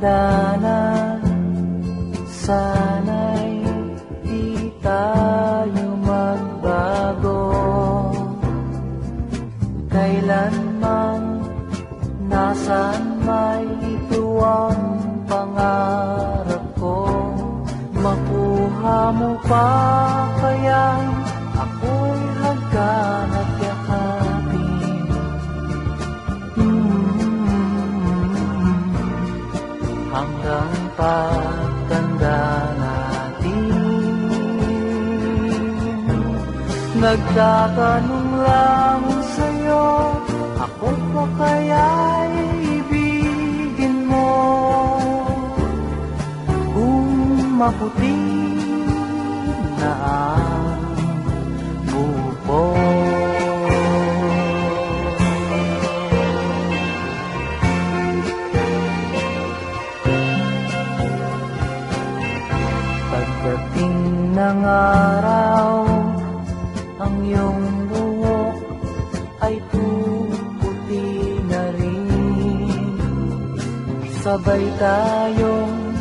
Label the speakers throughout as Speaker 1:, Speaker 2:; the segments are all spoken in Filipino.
Speaker 1: sana Sana'y di tayo magbago. Kailanman Nasaan may ito ang pangarap ko? Makuha mo pa kaya Hanggang pagtanda natin. Nagtatanong lang sa'yo Ako pa kaya'y ibigin mo? Kung maputi na Pagdating ng araw Ang iyong buhok ay puputi na rin. Sabay tayong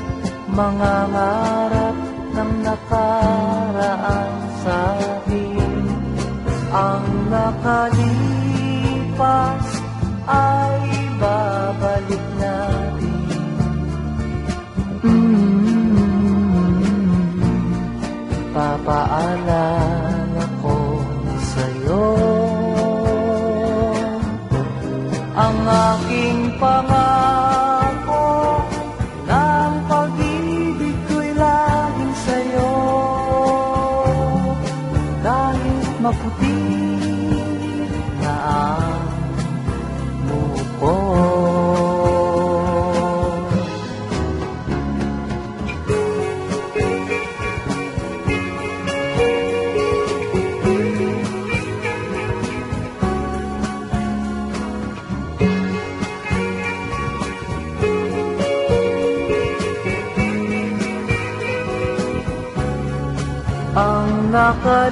Speaker 1: mga ngarap ng nakaraan sa atin. Ang nakalipas ay Papaalala ko sa'yo. Ang aking pangako ng pag-ibig ko'y laging sa'yo. Kahit maputi Ang